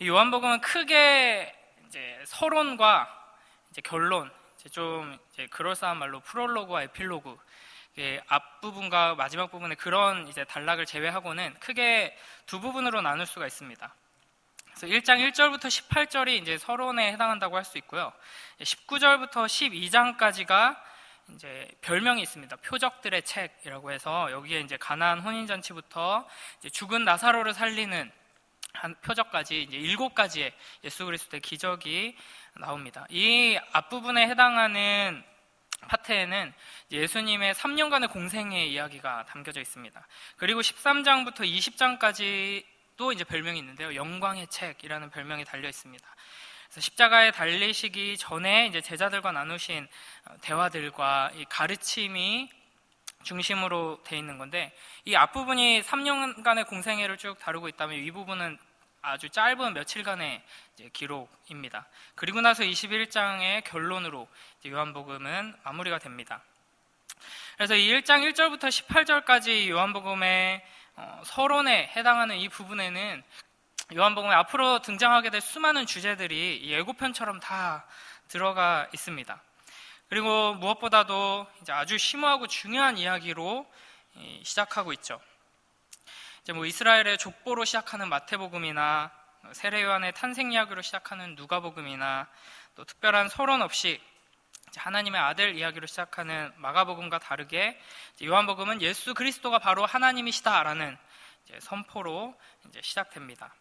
이 요한복음은 크게 이제 서론과 이제 결론, 이제 좀 이제 그럴싸한 말로 프롤로그와 에필로그 앞부분과 마지막 부분의 그런 이제 단락을 제외하고는 크게 두 부분으로 나눌 수가 있습니다. 그래서 1장 1절부터 18절이 이제 서론에 해당한다고 할 수 있고요. 19절부터 12장까지가 이제 별명이 있습니다. 표적들의 책이라고 해서 여기에 이제 가나안 혼인 잔치부터 죽은 나사로를 살리는 한 표적까지 이제 일곱 가지의 예수 그리스도의 기적이 나옵니다. 이 앞부분에 해당하는 파트에는 예수님의 3년간의 공생의 이야기가 담겨져 있습니다. 그리고 13장부터 20장까지 또 이제 별명이 있는데요. 영광의 책이라는 별명이 달려 있습니다. 그래서 십자가에 달리시기 전에 이제 제자들과 나누신 어, 대화들과 이 가르침이 중심으로 돼 있는 건데 이 앞부분이 3년간의 공생애를 쭉 다루고 있다면 이 부분은 아주 짧은 며칠간의 기록입니다. 그리고 나서 21장의 결론으로 이제 요한복음은 마무리가 됩니다. 그래서 이 1장 1절부터 18절까지 요한복음의 어, 서론에 해당하는 이 부분에는 요한복음에 앞으로 등장하게 될 수많은 주제들이 이 예고편처럼 다 들어가 있습니다. 그리고 무엇보다도 이제 아주 심오하고 중요한 이야기로 이, 시작하고 있죠. 이제 뭐 이스라엘의 족보로 시작하는 마태복음이나 세례 요한의 탄생 이야기로 시작하는 누가복음이나 또 특별한 서론 없이 하나님의 아들 이야기로 시작하는 마가복음과 다르게 요한복음은 예수 그리스도가 바로 하나님이시다라는 이제 선포로 이제 시작됩니다.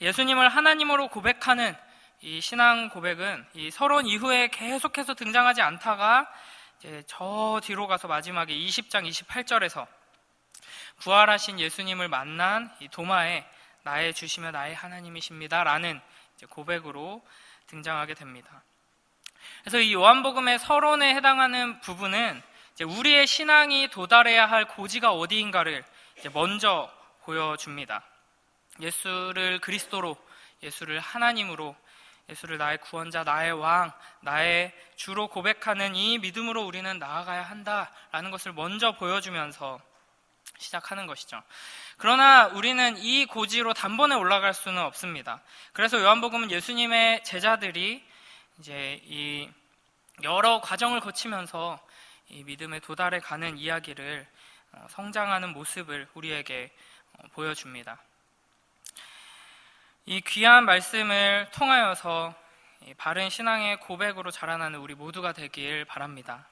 예수님을 하나님으로 고백하는 이 신앙 고백은 이 서론 이후에 계속해서 등장하지 않다가 이제 저 뒤로 가서 마지막에 20장 28절에서 부활하신 예수님을 만난 이 도마에 나의 주시며 나의 하나님이십니다라는 고백으로 등장하게 됩니다. 그래서 이 요한복음의 서론에 해당하는 부분은 우리의 신앙이 도달해야 할 고지가 어디인가를 먼저 보여줍니다. 예수를 그리스도로, 예수를 하나님으로, 예수를 나의 구원자, 나의 왕, 나의 주로 고백하는 이 믿음으로 우리는 나아가야 한다라는 것을 먼저 보여주면서 시작하는 것이죠. 그러나 우리는 이 고지로 단번에 올라갈 수는 없습니다. 그래서 요한복음은 예수님의 제자들이 이제 이 여러 과정을 거치면서 이 믿음에 도달해 가는 이야기를 어, 성장하는 모습을 우리에게 어, 보여줍니다. 이 귀한 말씀을 통하여서 바른 신앙의 고백으로 자라나는 우리 모두가 되길 바랍니다.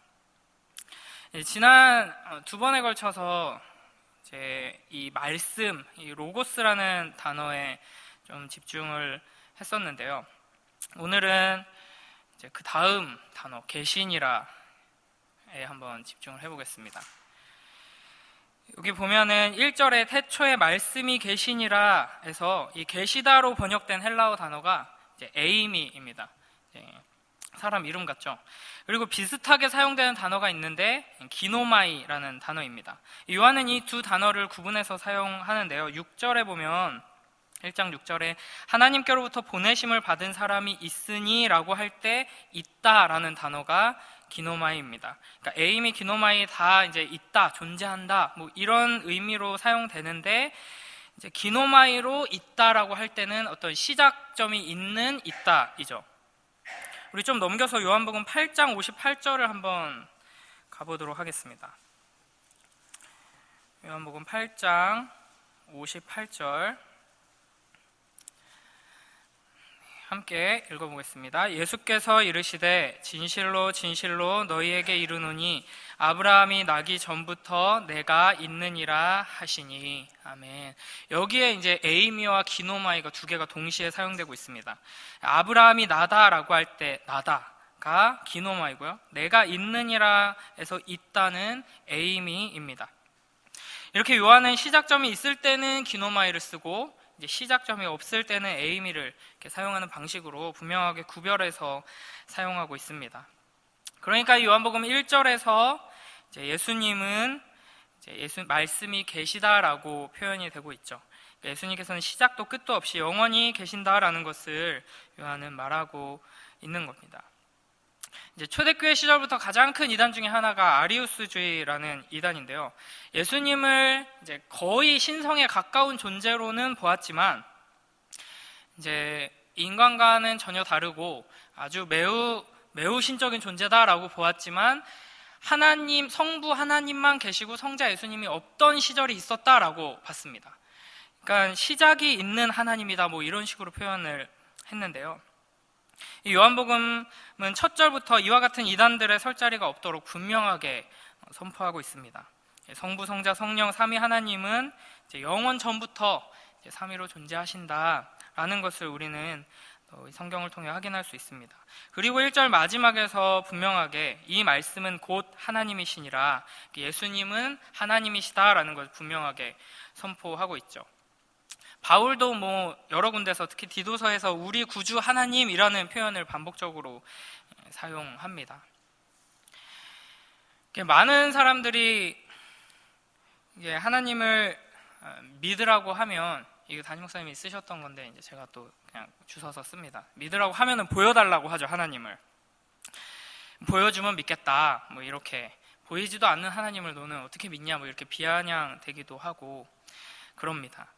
지난 어, 두 번에 걸쳐서 이 말씀, 이 로고스라는 단어에 좀 집중을 했었는데요. 오늘은 그 다음 단어 계신이라에 한번 집중을 해보겠습니다. 여기 보면은 1절에 태초에 말씀이 계시니라 해서 이 계시다로 번역된 헬라어 단어가 이제 에이미입니다. 사람 이름 같죠? 그리고 비슷하게 사용되는 단어가 있는데 기노마이라는 단어입니다. 요한은 이 두 단어를 구분해서 사용하는데요. 6절에 보면 1장 6절에 하나님께로부터 보내심을 받은 사람이 있으니라고 할 때 있다라는 단어가 기노마이입니다. 그러니까 에임이 기노마이 다 이제 있다, 존재한다, 뭐 이런 의미로 사용되는데 이제 기노마이로 있다라고 할 때는 어떤 시작점이 있는 있다이죠. 우리 좀 넘겨서 요한복음 8장 58절을 한번 가보도록 하겠습니다. 요한복음 8장 58절 함께 읽어보겠습니다. 예수께서 이르시되 진실로 진실로 너희에게 이르노니 아브라함이 나기 전부터 내가 있느니라 하시니 아멘. 여기에 이제 에이미와 기노마이가 두 개가 동시에 사용되고 있습니다. 아브라함이 나다라고 할 때 나다가 기노마이고요. 내가 있느니라에서 있다는 에이미입니다. 이렇게 요한은 시작점이 있을 때는 기노마이를 쓰고 시작점이 없을 때는 에이미를 사용하는 방식으로 분명하게 구별해서 사용하고 있습니다. 그러니까 요한복음 1절에서 예수님은 예수 말씀이 계시다라고 표현이 되고 있죠. 그러니까 예수님께서는 시작도 끝도 없이 영원히 계신다라는 것을 요한은 말하고 있는 겁니다. 이제 초대교회 시절부터 가장 큰 이단 중에 하나가 아리우스주의라는 이단인데요. 예수님을 이제 거의 신성에 가까운 존재로는 보았지만 이제 인간과는 전혀 다르고 아주 매우 매우 신적인 존재다라고 보았지만 하나님 성부 하나님만 계시고 성자 예수님이 없던 시절이 있었다라고 봤습니다. 그러니까 시작이 있는 하나님이다 뭐 이런 식으로 표현을 했는데요. 이 요한복음은 첫 절부터 이와 같은 이단들의 설 자리가 없도록 분명하게 선포하고 있습니다. 성부, 성자, 성령, 삼위 하나님은 영원 전부터 삼위로 존재하신다라는 것을 우리는 성경을 통해 확인할 수 있습니다. 그리고 1절 마지막에서 분명하게 이 말씀은 곧 하나님이시니라 예수님은 하나님이시다라는 것을 분명하게 선포하고 있죠. 바울도 뭐 여러 군데서 특히 디도서에서 우리 구주 하나님이라는 표현을 반복적으로 사용합니다. 많은 사람들이 하나님을 어, 믿으라고 하면 이거 담임 목사님이 쓰셨던 건데 이제 제가 또 그냥 주워서 씁니다. 믿으라고 하면은 보여달라고 하죠 하나님을 보여주면 믿겠다 뭐 이렇게 보이지도 않는 하나님을 너는 어떻게 믿냐 뭐 이렇게 비아냥 되기도 하고 그럽니다.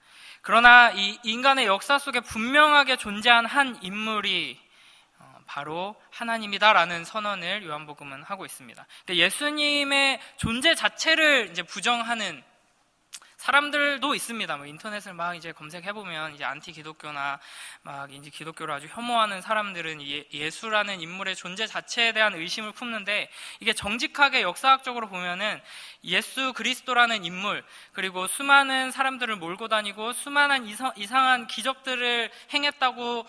그러나 이 인간의 역사 속에 분명하게 존재한 한 인물이 어, 바로 하나님이다라는 선언을 요한복음은 하고 있습니다. 예수님의 존재 자체를 이제 부정하는 사람들도 있습니다. 뭐 인터넷을 막 이제 검색해 보면 이제 안티 기독교나 막 이제 기독교를 아주 혐오하는 사람들은 예, 수라는 인물의 존재 자체에 대한 의심을 품는데 이게 정직하게 역사학적으로 보면은 예수 그리스도라는 인물 그리고 수많은 사람들을 몰고 다니고 수많은 이상한 기적들을 행했다고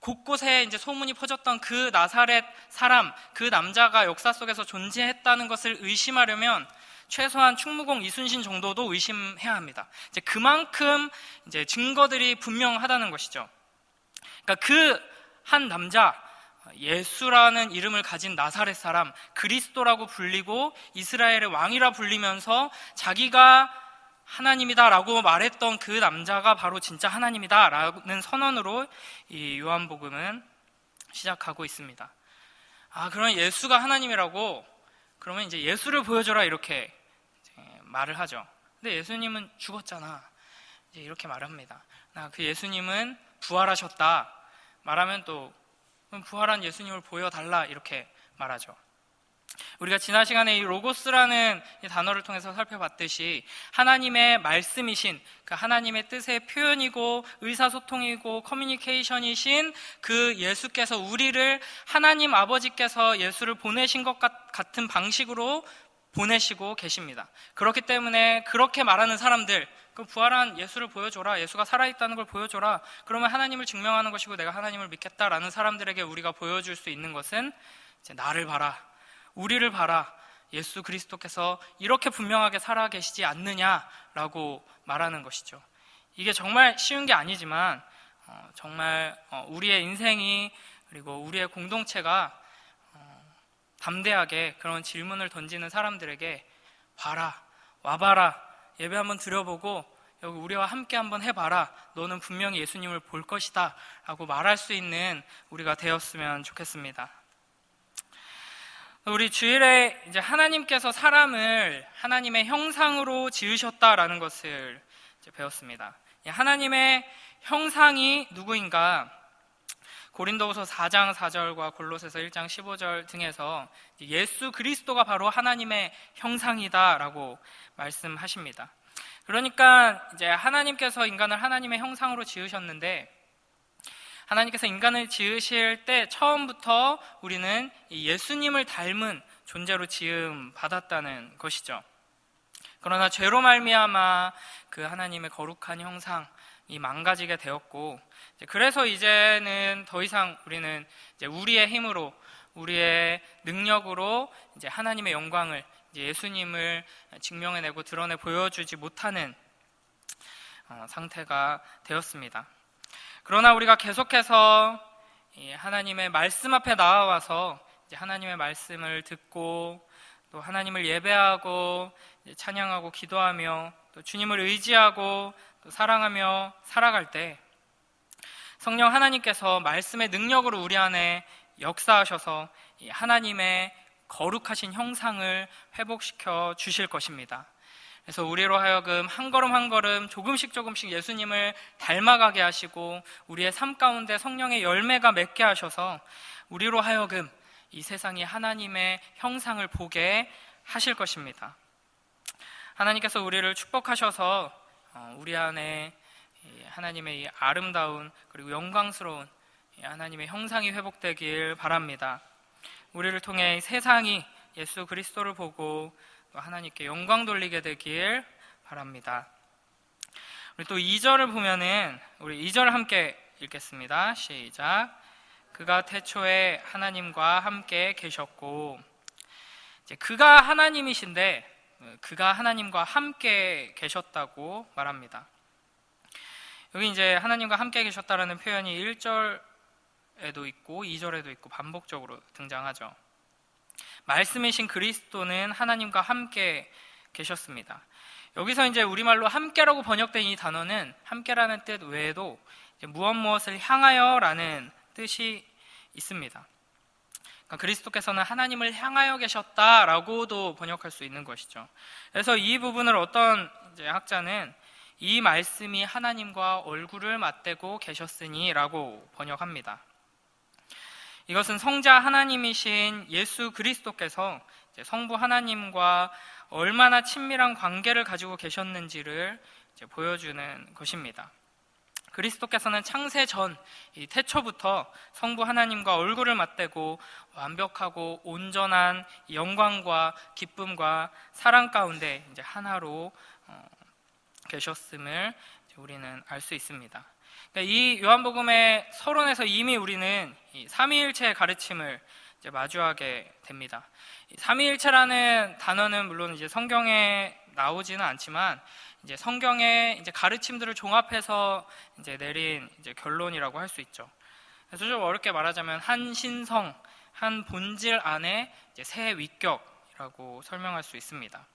곳곳에 이제 소문이 퍼졌던 그 나사렛 사람, 그 남자가 역사 속에서 존재했다는 것을 의심하려면 최소한 충무공 이순신 정도도 의심해야 합니다. 이제 그만큼 이제 증거들이 분명하다는 것이죠. 그러니까 그 한 남자 예수라는 이름을 가진 나사렛 사람 그리스도라고 불리고 이스라엘의 왕이라 불리면서 자기가 하나님이다라고 말했던 그 남자가 바로 진짜 하나님이다라는 선언으로 이 요한복음은 시작하고 있습니다. 아, 그러면 예수가 하나님이라고 그러면 이제 예수를 보여줘라 이렇게 말을 하죠. 근데 예수님은 죽었잖아. 이제 이렇게 말합니다. 나그 예수님은 부활하셨다. 말하면 또 부활한 예수님을 보여달라 이렇게 말하죠. 우리가 지난 시간에 이 로고스라는 이 단어를 통해서 살펴봤듯이 하나님의 말씀이신 그 하나님의 뜻의 표현이고 의사소통이고 커뮤니케이션이신 그 예수께서 우리를 하나님 아버지께서 예수를 보내신 것 같은 방식으로 보내시고 계십니다. 그렇기 때문에 그렇게 말하는 사람들, 그 부활한 예수를 보여줘라, 예수가 살아있다는 걸 보여줘라, 그러면 하나님을 증명하는 것이고 내가 하나님을 믿겠다라는 사람들에게 우리가 보여줄 수 있는 것은 나를 봐라, 우리를 봐라, 예수 그리스도께서 이렇게 분명하게 살아 계시지 않느냐라고 말하는 것이죠. 이게 정말 쉬운 게 아니지만 어, 정말 어, 우리의 인생이 그리고 우리의 공동체가 담대하게 그런 질문을 던지는 사람들에게 봐라, 와봐라, 예배 한번 드려보고 여기 우리와 함께 한번 해봐라. 너는 분명히 예수님을 볼 것이다. 라고 말할 수 있는 우리가 되었으면 좋겠습니다. 우리 주일에 이제 하나님께서 사람을 하나님의 형상으로 지으셨다라는 것을 배웠습니다. 하나님의 형상이 누구인가? 고린도후서 4장 4절과 골로새서 1장 15절 등에서 예수 그리스도가 바로 하나님의 형상이다라고 말씀하십니다. 그러니까 이제 하나님께서 인간을 하나님의 형상으로 지으셨는데 하나님께서 인간을 지으실 때 처음부터 우리는 예수님을 닮은 존재로 지음 받았다는 것이죠. 그러나 죄로 말미암아 그 하나님의 거룩한 형상 이 망가지게 되었고 그래서 이제는 더 이상 우리는 우리의 힘으로 우리의 능력으로 이제 하나님의 영광을 이제 예수님을 증명해내고 드러내 보여주지 못하는 어, 상태가 되었습니다. 그러나 우리가 계속해서 하나님의 말씀 앞에 나와서 하나님의 말씀을 듣고 또 하나님을 예배하고 찬양하고 기도하며 또 주님을 의지하고 또 사랑하며 살아갈 때 성령 하나님께서 말씀의 능력으로 우리 안에 역사하셔서 하나님의 거룩하신 형상을 회복시켜 주실 것입니다. 그래서 우리로 하여금 한 걸음 한 걸음 조금씩 조금씩 예수님을 닮아가게 하시고 우리의 삶 가운데 성령의 열매가 맺게 하셔서 우리로 하여금 이 세상이 하나님의 형상을 보게 하실 것입니다. 하나님께서 우리를 축복하셔서 어, 우리 안에 이 하나님의 이 아름다운 그리고 영광스러운 이 하나님의 형상이 회복되길 바랍니다. 우리를 통해 세상이 예수 그리스도를 보고 또 하나님께 영광 돌리게 되길 바랍니다. 우리 또 2절을 보면은 우리 2절 함께 읽겠습니다. 시작. 그가 태초에 하나님과 함께 계셨고 그가 하나님이신데 그가 하나님과 함께 계셨다고 말합니다. 여기 이제 하나님과 함께 계셨다라는 표현이 1절에도 있고 2절에도 있고 반복적으로 등장하죠. 말씀이신 그리스도는 하나님과 함께 계셨습니다. 여기서 이제 우리말로 함께라고 번역된 이 단어는 함께라는 뜻 외에도 무엇 무엇을 향하여라는 뜻이 있습니다. 그러니까 그리스도께서는 하나님을 향하여 계셨다라고도 번역할 수 있는 것이죠. 그래서 이 부분을 어떤 학자는 이 말씀이 하나님과 얼굴을 맞대고 계셨으니라고 번역합니다. 이것은 성자 하나님이신 예수 그리스도께서 성부 하나님과 얼마나 친밀한 관계를 가지고 계셨는지를 보여주는 것입니다. 그리스도께서는 창세 전 태초부터 성부 하나님과 얼굴을 맞대고 완벽하고 온전한 영광과 기쁨과 사랑 가운데 이제 하나로 어, 계셨음을 우리는 알 수 있습니다. 그러니까 이 요한복음의 서론에서 이미 우리는 삼위일체의 가르침을 마주하게 됩니다. 삼위일체라는 단어는 물론 이제 성경에 나오지는 않지만 이제 성경의 이제 가르침들을 종합해서 이제 내린 이제 결론이라고 할 수 있죠. 그래서 좀 어렵게 말하자면 한 신성, 한 본질 안에 새 위격이라고 설명할 수 있습니다.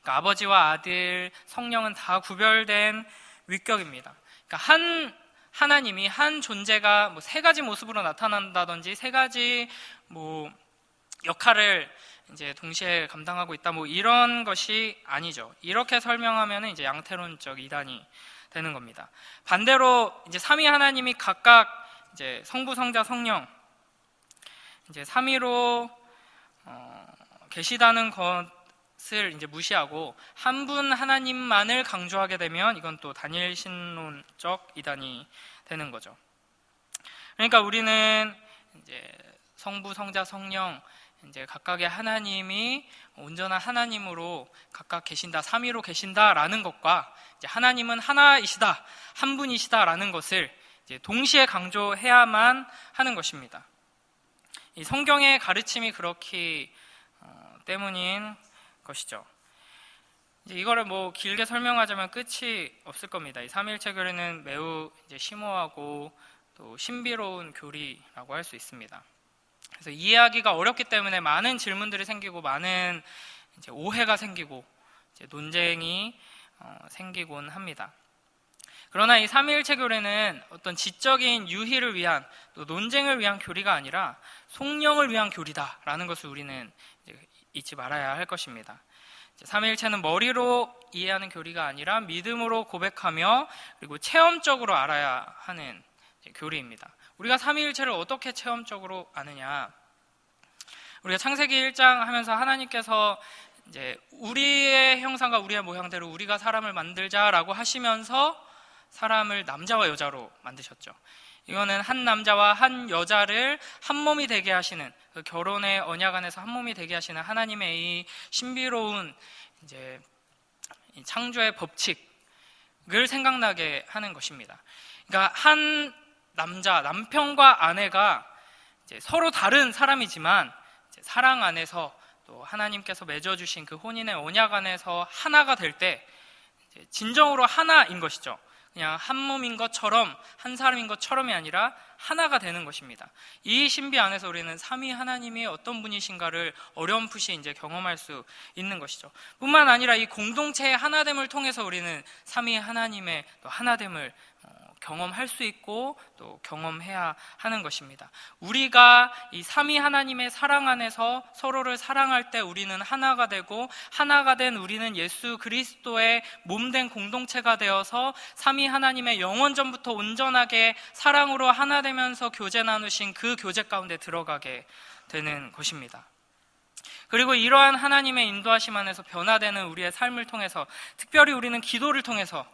그러니까 아버지와 아들, 성령은 다 구별된 위격입니다. 그러니까 한 하나님이 한 존재가 뭐 세 가지 모습으로 나타난다든지 세 가지 뭐 역할을 이제 동시에 감당하고 있다 뭐 이런 것이 아니죠. 이렇게 설명하면 이제 양태론적 이단이 되는 겁니다. 반대로 이제 삼위 하나님이 각각 이제 성부, 성자, 성령 이제 삼위로 어, 계시다는 것을 이제 무시하고 한 분 하나님만을 강조하게 되면 이건 또 단일 신론적 이단이 되는 거죠. 그러니까 우리는 이제 성부, 성자, 성령 이제 각각의 하나님이 온전한 하나님으로 각각 계신다, 삼위로 계신다라는 것과 이제 하나님은 하나이시다, 한 분이시다라는 것을 동시에 강조해야만 하는 것입니다. 이 성경의 가르침이 그렇기 어, 때문인 것이죠. 이제 이거를 뭐 길게 설명하자면 끝이 없을 겁니다. 이 삼일체 교리는 매우 이제 심오하고 또 신비로운 교리라고 할 수 있습니다. 그래서 이해하기가 어렵기 때문에 많은 질문들이 생기고 많은 오해가 생기고 논쟁이 어, 생기곤 합니다. 그러나 이 삼위일체 교례는 어떤 지적인 유희를 위한 또 논쟁을 위한 교리가 아니라 송령을 위한 교리다라는 것을 우리는 잊지 말아야 할 것입니다. 삼위일체는 머리로 이해하는 교리가 아니라 믿음으로 고백하며 그리고 체험적으로 알아야 하는 교리입니다. 우리가 삼위일체를 어떻게 체험적으로 아느냐? 우리가 창세기 1장 하면서 하나님께서 이제 우리의 형상과 우리의 모양대로 우리가 사람을 만들자라고 하시면서 사람을 남자와 여자로 만드셨죠. 이거는 한 남자와 한 여자를 한 몸이 되게 하시는 그 결혼의 언약 안에서 한 몸이 되게 하시는 하나님의 이 신비로운 이제 창조의 법칙을 생각나게 하는 것입니다. 그러니까 한 남자, 남편과 아내가 서로 다른 사람이지만 사랑 안에서 또 하나님께서 맺어주신 그 혼인의 언약 안에서 하나가 될 때 진정으로 하나인 것이죠. 그냥 한 몸인 것처럼 한 사람인 것처럼이 아니라 하나가 되는 것입니다. 이 신비 안에서 우리는 삼위 하나님이 어떤 분이신가를 어렴풋이 이제 경험할 수 있는 것이죠. 뿐만 아니라 이 공동체의 하나됨을 통해서 우리는 삼위 하나님의 하나됨을 어, 경험할 수 있고 또 경험해야 하는 것입니다. 우리가 이 삼위 하나님의 사랑 안에서 서로를 사랑할 때 우리는 하나가 되고 하나가 된 우리는 예수 그리스도의 몸된 공동체가 되어서 삼위 하나님의 영원전부터 온전하게 사랑으로 하나 되면서 교제 나누신 그 교제 가운데 들어가게 되는 것입니다. 그리고 이러한 하나님의 인도하심 안에서 변화되는 우리의 삶을 통해서 특별히 우리는 기도를 통해서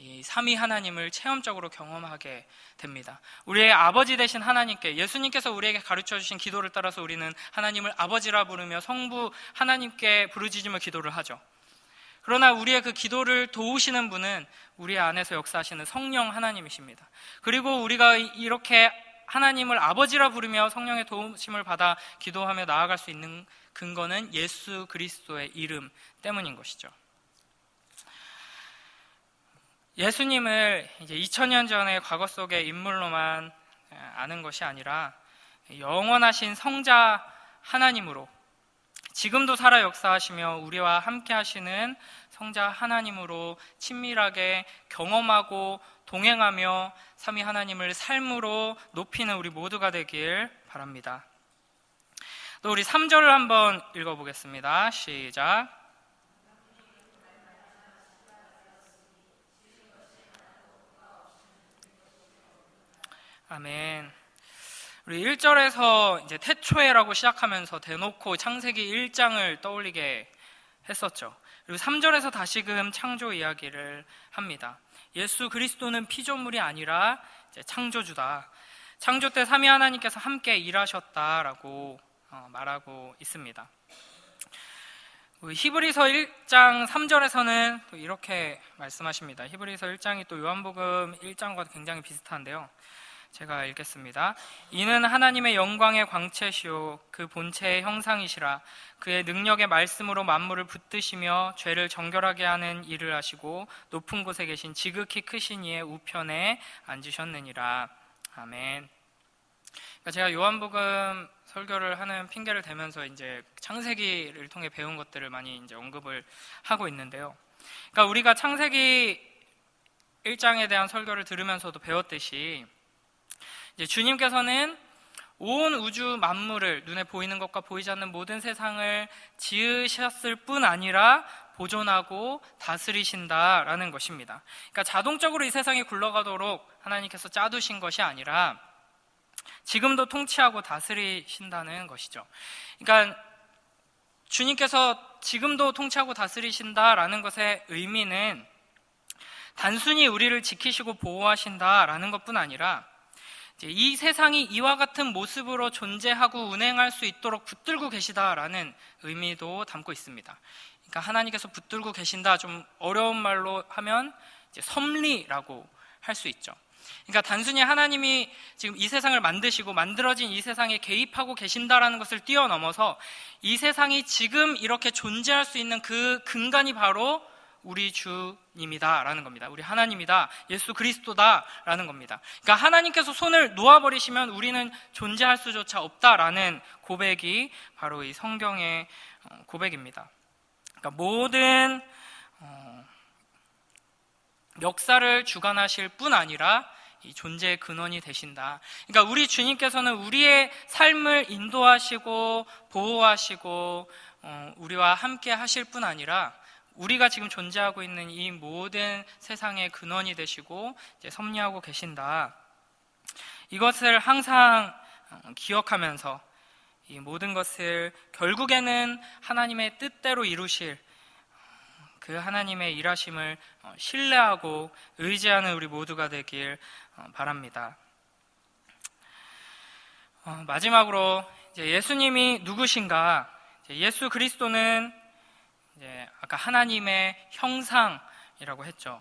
이 삼위 하나님을 체험적으로 경험하게 됩니다. 우리의 아버지 되신 하나님께 예수님께서 우리에게 가르쳐 주신 기도를 따라서 우리는 하나님을 아버지라 부르며 성부 하나님께 부르짖으며 기도를 하죠. 그러나 우리의 그 기도를 도우시는 분은 우리 안에서 역사하시는 성령 하나님이십니다. 그리고 우리가 이렇게 하나님을 아버지라 부르며 성령의 도우심을 받아 기도하며 나아갈 수 있는 근거는 예수 그리스도의 이름 때문인 것이죠. 예수님을 이제 2000년 전의 과거 속의 인물로만 아는 것이 아니라 영원하신 성자 하나님으로 지금도 살아 역사하시며 우리와 함께 하시는 성자 하나님으로 친밀하게 경험하고 동행하며 삼위 하나님을 삶으로 높이는 우리 모두가 되길 바랍니다. 또 우리 3절을 한번 읽어보겠습니다. 시작. 아멘. 우리 1절에서 이제 태초에라고 시작하면서 대놓고 창세기 1장을 떠올리게 했었죠. 그리고 3절에서 다시금 창조 이야기를 합니다. 예수 그리스도는 피조물이 아니라 창조주다. 창조 때 삼위 하나님께서 함께 일하셨다라고 어, 말하고 있습니다. 히브리서 1장 3절에서는 또 이렇게 말씀하십니다. 히브리서 1장이 또 요한복음 1장과 굉장히 비슷한데요. 제가 읽겠습니다. 이는 하나님의 영광의 광채시요 그 본체의 형상이시라 그의 능력의 말씀으로 만물을 붙드시며 죄를 정결하게 하는 일을 하시고 높은 곳에 계신 지극히 크신 이의 우편에 앉으셨느니라. 아멘. 그러니까 제가 요한복음 설교를 하는 핑계를 대면서 이제 창세기를 통해 배운 것들을 많이 이제 언급을 하고 있는데요. 그러니까 우리가 창세기 1장에 대한 설교를 들으면서도 배웠듯이 주님께서는 온 우주 만물을 눈에 보이는 것과 보이지 않는 모든 세상을 지으셨을 뿐 아니라 보존하고 다스리신다라는 것입니다. 그러니까 자동적으로 이 세상이 굴러가도록 하나님께서 짜두신 것이 아니라 지금도 통치하고 다스리신다는 것이죠. 그러니까 주님께서 지금도 통치하고 다스리신다라는 것의 의미는 단순히 우리를 지키시고 보호하신다라는 것뿐 아니라 이 세상이 이와 같은 모습으로 존재하고 운행할 수 있도록 붙들고 계시다라는 의미도 담고 있습니다. 그러니까 하나님께서 붙들고 계신다 좀 어려운 말로 하면 섭리라고 할 수 있죠. 그러니까 단순히 하나님이 지금 이 세상을 만드시고 만들어진 이 세상에 개입하고 계신다라는 것을 뛰어넘어서 이 세상이 지금 이렇게 존재할 수 있는 그 근간이 바로 우리 주님이다라는 겁니다. 우리 하나님이다. 예수 그리스도다라는 겁니다. 그러니까 하나님께서 손을 놓아 버리시면 우리는 존재할 수조차 없다라는 고백이 바로 이 성경의 어, 고백입니다. 그러니까 모든 어, 역사를 주관하실 뿐 아니라 이 존재의 근원이 되신다. 그러니까 우리 주님께서는 우리의 삶을 인도하시고 보호하시고 어, 우리와 함께 하실 뿐 아니라 우리가 지금 존재하고 있는 이 모든 세상의 근원이 되시고 섭리하고 계신다. 이것을 항상 어, 기억하면서 이 모든 것을 결국에는 하나님의 뜻대로 이루실 그 하나님의 일하심을 어, 신뢰하고 의지하는 우리 모두가 되길 어, 바랍니다. 마지막으로 예수님이 누구신가? 예수 그리스도는 이제 아까 하나님의 형상이라고 했죠.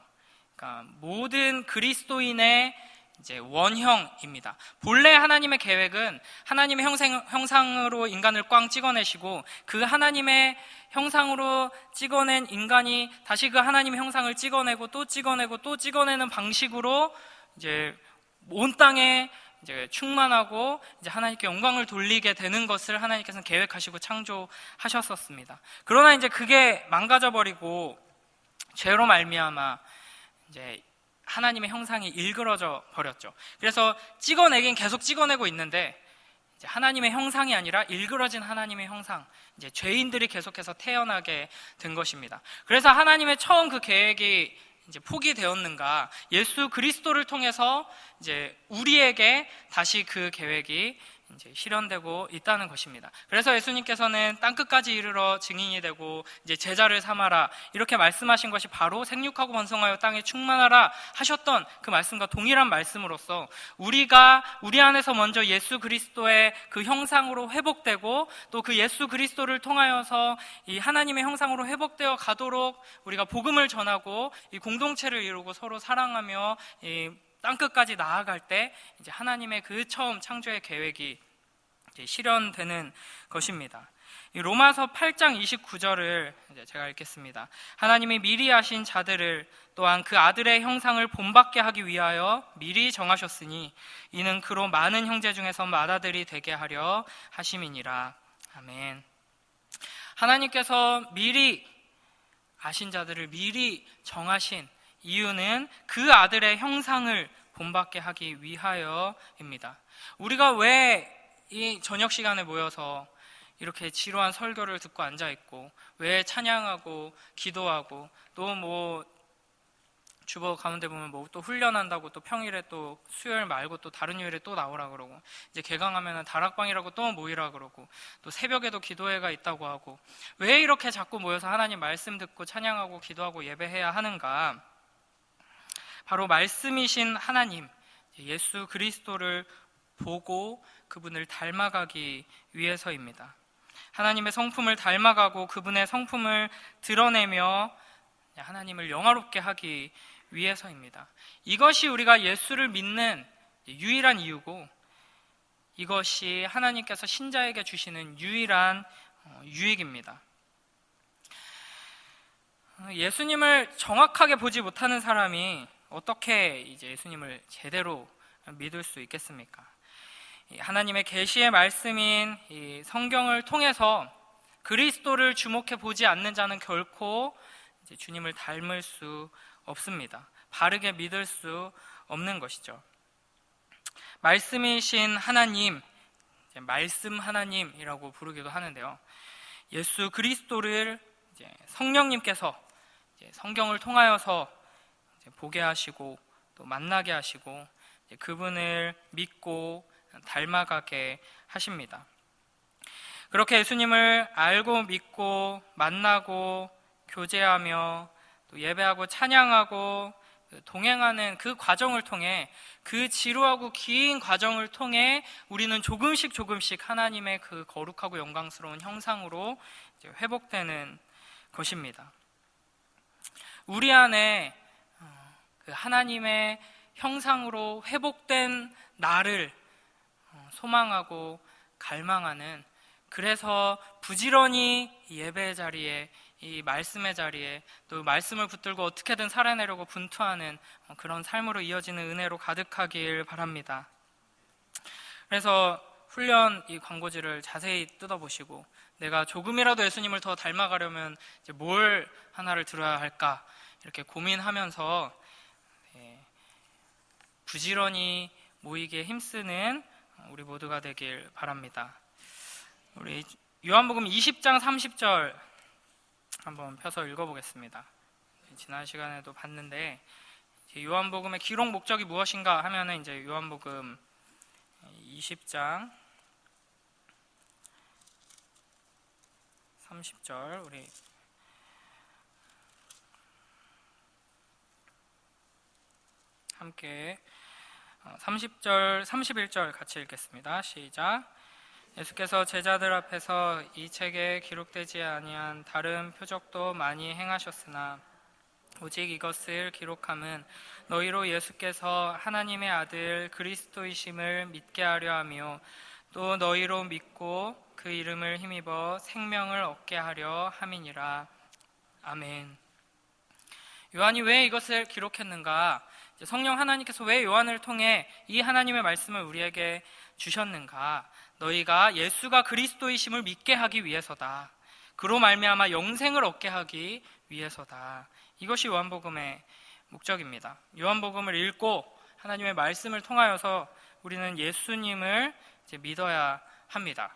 그러니까 모든 그리스도인의 이제 원형입니다. 본래 하나님의 계획은 하나님의 형상, 형상으로 인간을 꽝 찍어내시고 그 하나님의 형상으로 찍어낸 인간이 다시 그 하나님의 형상을 찍어내고 또 찍어내고 또 찍어내는 방식으로 이제 온 땅에 이제 충만하고 이제 하나님께 영광을 돌리게 되는 것을 하나님께서는 계획하시고 창조하셨었습니다. 그러나 이제 그게 망가져 버리고 죄로 말미암아 이제 하나님의 형상이 일그러져 버렸죠. 그래서 찍어내긴 계속 찍어내고 있는데 하나님의 형상이 아니라 일그러진 하나님의 형상, 이제 죄인들이 계속해서 태어나게 된 것입니다. 그래서 하나님의 처음 그 계획이 이제 포기되었는가? 예수 그리스도를 통해서 이제 우리에게 다시 그 계획이 이제 실현되고 있다는 것입니다. 그래서 예수님께서는 땅 끝까지 이르러 증인이 되고 이제 제자를 삼아라 이렇게 말씀하신 것이 바로 생육하고 번성하여 땅에 충만하라 하셨던 그 말씀과 동일한 말씀으로서 우리가 우리 안에서 먼저 예수 그리스도의 그 형상으로 회복되고 또 그 예수 그리스도를 통하여서 이 하나님의 형상으로 회복되어 가도록 우리가 복음을 전하고 이 공동체를 이루고 서로 사랑하며 이 땅 끝까지 나아갈 때 이제 하나님의 그 처음 창조의 계획이 실현되는 것입니다. 이 로마서 8장 29절을 이제 제가 읽겠습니다. 하나님이 미리 하신 자들을 또한 그 아들의 형상을 본받게 하기 위하여 미리 정하셨으니 이는 그로 많은 형제 중에서 맏아들이 되게 하려 하심이니라. 아멘. 하나님께서 미리 아신 자들을 미리 정하신 이유는 그 아들의 형상을 본받게 하기 위하여입니다. 우리가 왜 이 저녁 시간에 모여서 이렇게 지루한 설교를 듣고 앉아 있고 왜 찬양하고 기도하고 또 뭐 주보 가운데 보면 뭐 또 훈련한다고 또 평일에 또 수요일 말고 또 다른 요일에 또 나오라 그러고 이제 개강하면은 다락방이라고 또 모이라 그러고 또 새벽에도 기도회가 있다고 하고 왜 이렇게 자꾸 모여서 하나님 말씀 듣고 찬양하고 기도하고 예배해야 하는가? 바로 말씀이신 하나님, 예수 그리스도를 보고 그분을 닮아가기 위해서입니다. 하나님의 성품을 닮아가고 그분의 성품을 드러내며 하나님을 영화롭게 하기 위해서입니다. 이것이 우리가 예수를 믿는 유일한 이유고 이것이 하나님께서 신자에게 주시는 유일한 어, 유익입니다. 예수님을 정확하게 보지 못하는 사람이 어떻게 이제 예수님을 제대로 믿을 수 있겠습니까? 하나님의 계시의 말씀인 성경을 통해서 그리스도를 주목해 보지 않는 자는 결코 주님을 닮을 수 없습니다. 바르게 믿을 수 없는 것이죠. 말씀이신 하나님, 말씀 하나님이라고 부르기도 하는데요. 예수 그리스도를 성령님께서 성경을 통하여서 보게 하시고 또 만나게 하시고 그분을 믿고 닮아가게 하십니다. 그렇게 예수님을 알고 믿고 만나고 교제하며 또 예배하고 찬양하고 동행하는 그 과정을 통해 그 지루하고 긴 과정을 통해 우리는 조금씩 조금씩 하나님의 그 거룩하고 영광스러운 형상으로 회복되는 것입니다. 우리 안에 어, 그 하나님의 형상으로 회복된 나를 어, 소망하고 갈망하는 그래서 부지런히 예배 자리에 이 말씀의 자리에 또 말씀을 붙들고 어떻게든 살아내려고 분투하는 어, 그런 삶으로 이어지는 은혜로 가득하길 바랍니다. 그래서 훈련 이 광고지를 자세히 뜯어보시고 내가 조금이라도 예수님을 더 닮아가려면 뭘 하나를 들어야 할까 이렇게 고민하면서 예, 부지런히 모이게 힘쓰는 우리 모두가 되길 바랍니다. 우리 요한복음 20장 30절 한번 펴서 읽어보겠습니다. 지난 시간에도 봤는데 요한복음의 기록 목적이 무엇인가 하면은 이제 요한복음 20장 30절 우리 함께 30절, 어, 31절 같이 읽겠습니다. 시작. 예수께서 제자들 앞에서 이 책에 기록되지 아니한 다른 표적도 많이 행하셨으나 오직 이것을 기록함은 너희로 예수께서 하나님의 아들 그리스도이심을 믿게 하려 하며 또 너희로 믿고 그 이름을 힘입어 생명을 얻게 하려 함이니라. 아멘. 요한이 왜 이것을 기록했는가? 성령 하나님께서 왜 요한을 통해 이 하나님의 말씀을 우리에게 주셨는가? 너희가 예수가 그리스도이심을 믿게 하기 위해서다. 그로 말미암아 영생을 얻게 하기 위해서다. 이것이 요한복음의 목적입니다. 요한복음을 읽고 하나님의 말씀을 통하여서 우리는 예수님을 믿어야 합니다.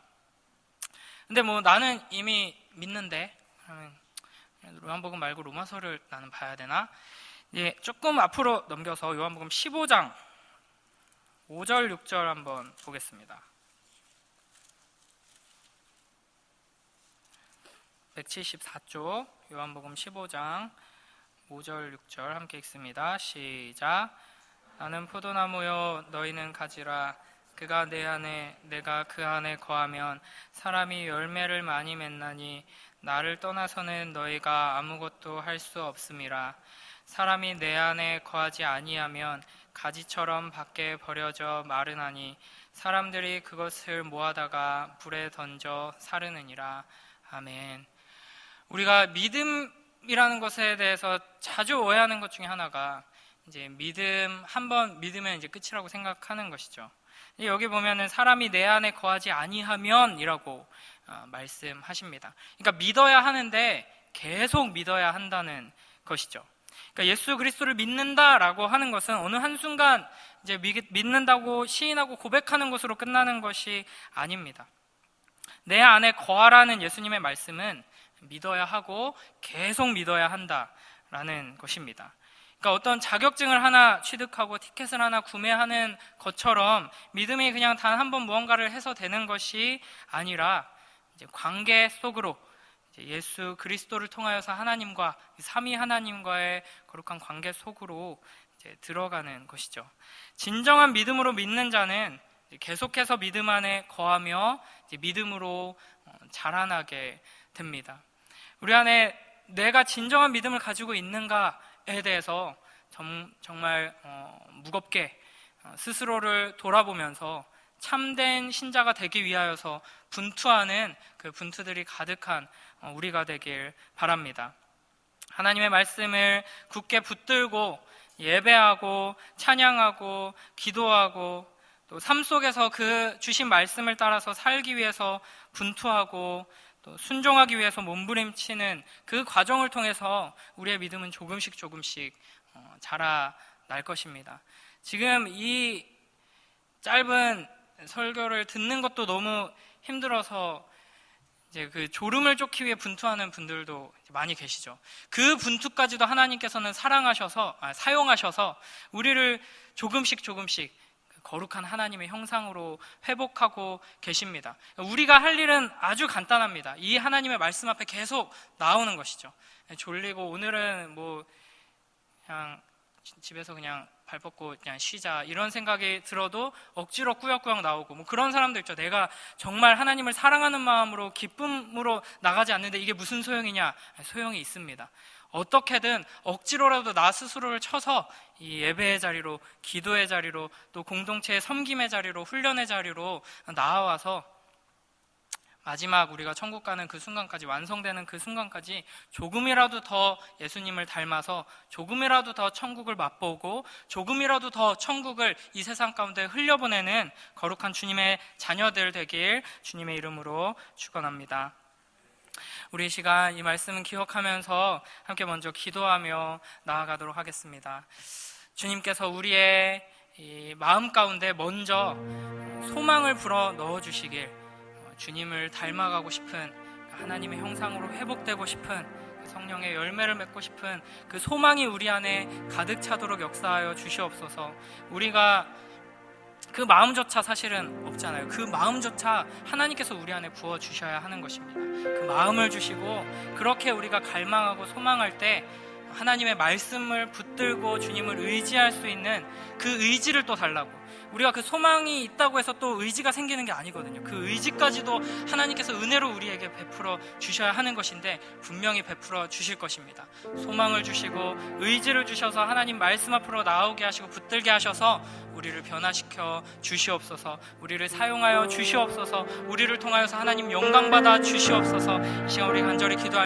근데 뭐 나는 이미 믿는데 요한복음 말고 로마서를 나는 봐야 되나? 이제 조금 앞으로 넘겨서 요한복음 15장 5절 6절 한번 보겠습니다. 174쪽 요한복음 15장 5절 6절 함께 읽습니다. 시작. 나는 포도나무요 너희는 가지라 그가 내 안에 내가 그 안에 거하면 사람이 열매를 많이 맺나니 나를 떠나서는 너희가 아무것도 할 수 없음이라 사람이 내 안에 거하지 아니하면 가지처럼 밖에 버려져 마르나니 사람들이 그것을 모아다가 불에 던져 사르느니라 아멘. 우리가 믿음이라는 것에 대해서 자주 오해하는 것 중에 하나가 이제 믿음 한번 믿으면 이제 끝이라고 생각하는 것이죠. 여기 보면은 사람이 내 안에 거하지 아니하면이라고 어, 말씀하십니다. 그러니까 믿어야 하는데 계속 믿어야 한다는 것이죠. 그러니까 예수 그리스도를 믿는다라고 하는 것은 어느 한 순간 이제 믿는다고 시인하고 고백하는 것으로 끝나는 것이 아닙니다. 내 안에 거하라는 예수님의 말씀은 믿어야 하고 계속 믿어야 한다라는 것입니다. 그러니까 어떤 자격증을 하나 취득하고 티켓을 하나 구매하는 것처럼 믿음이 그냥 단 한 번 무언가를 해서 되는 것이 아니라 이제 관계 속으로 예수 그리스도를 통하여서 하나님과 삼위 하나님과의 거룩한 관계 속으로 들어가는 것이죠. 진정한 믿음으로 믿는 자는 계속해서 믿음 안에 거하며 믿음으로 어, 자라나게 됩니다. 우리 안에 내가 진정한 믿음을 가지고 있는가에 대해서 정, 말 어, 무겁게 어, 스스로를 돌아보면서 참된 신자가 되기 위하여서 분투하는 그 분투들이 가득한 어, 우리가 되길 바랍니다. 하나님의 말씀을 굳게 붙들고 예배하고 찬양하고 기도하고 또 삶 속에서 그 주신 말씀을 따라서 살기 위해서 분투하고 또 순종하기 위해서 몸부림치는 그 과정을 통해서 우리의 믿음은 조금씩 조금씩 어, 자라날 것입니다. 지금 이 짧은 설교를 듣는 것도 너무 힘들어서 이제 그 졸음을 쫓기 위해 분투하는 분들도 많이 계시죠. 그 분투까지도 하나님께서는 사랑하셔서 아, 사용하셔서 우리를 조금씩 조금씩 거룩한 하나님의 형상으로 회복하고 계십니다. 우리가 할 일은 아주 간단합니다. 이 하나님의 말씀 앞에 계속 나오는 것이죠. 졸리고 오늘은 뭐 그냥 집에서 그냥 발 뻗고 그냥 쉬자 이런 생각이 들어도 억지로 꾸역꾸역 나오고 뭐 그런 사람도 있죠. 내가 정말 하나님을 사랑하는 마음으로 기쁨으로 나가지 않는데 이게 무슨 소용이냐? 소용이 있습니다. 어떻게든 억지로라도 나 스스로를 쳐서 이 예배의 자리로, 기도의 자리로, 또 공동체의 섬김의 자리로, 훈련의 자리로 나와서 마지막 우리가 천국 가는 그 순간까지 완성되는 그 순간까지 조금이라도 더 예수님을 닮아서 조금이라도 더 천국을 맛보고 조금이라도 더 천국을 이 세상 가운데 흘려보내는 거룩한 주님의 자녀들 되길 주님의 이름으로 축원합니다. 우리 시간 이 말씀은 기억하면서 함께 먼저 기도하며 나아가도록 하겠습니다. 주님께서 우리의 마음 가운데 먼저 소망을 불어 넣어 주시길 주님을 닮아가고 싶은 하나님의 형상으로 회복되고 싶은 성령의 열매를 맺고 싶은 그 소망이 우리 안에 가득 차도록 역사하여 주시옵소서. 우리가 그 마음조차 사실은 없잖아요. 그 마음조차 하나님께서 우리 안에 부어 주셔야 하는 것입니다. 그 마음을 주시고 그렇게 우리가 갈망하고 소망할 때 하나님의 말씀을 붙들고 주님을 의지할 수 있는 그 의지를 또 달라고 우리가 그 소망이 있다고 해서 또 의지가 생기는 게 아니거든요. 그 의지까지도 하나님께서 은혜로 우리에게 베풀어 주셔야 하는 것인데 분명히 베풀어 주실 것입니다. 소망을 주시고 의지를 주셔서 하나님 말씀 앞으로 나오게 하시고 붙들게 하셔서 우리를 변화시켜 주시옵소서. 우리를 사용하여 주시옵소서. 우리를 통하여서 하나님 영광 받아 주시옵소서. 이 시간 우리 간절히 기도할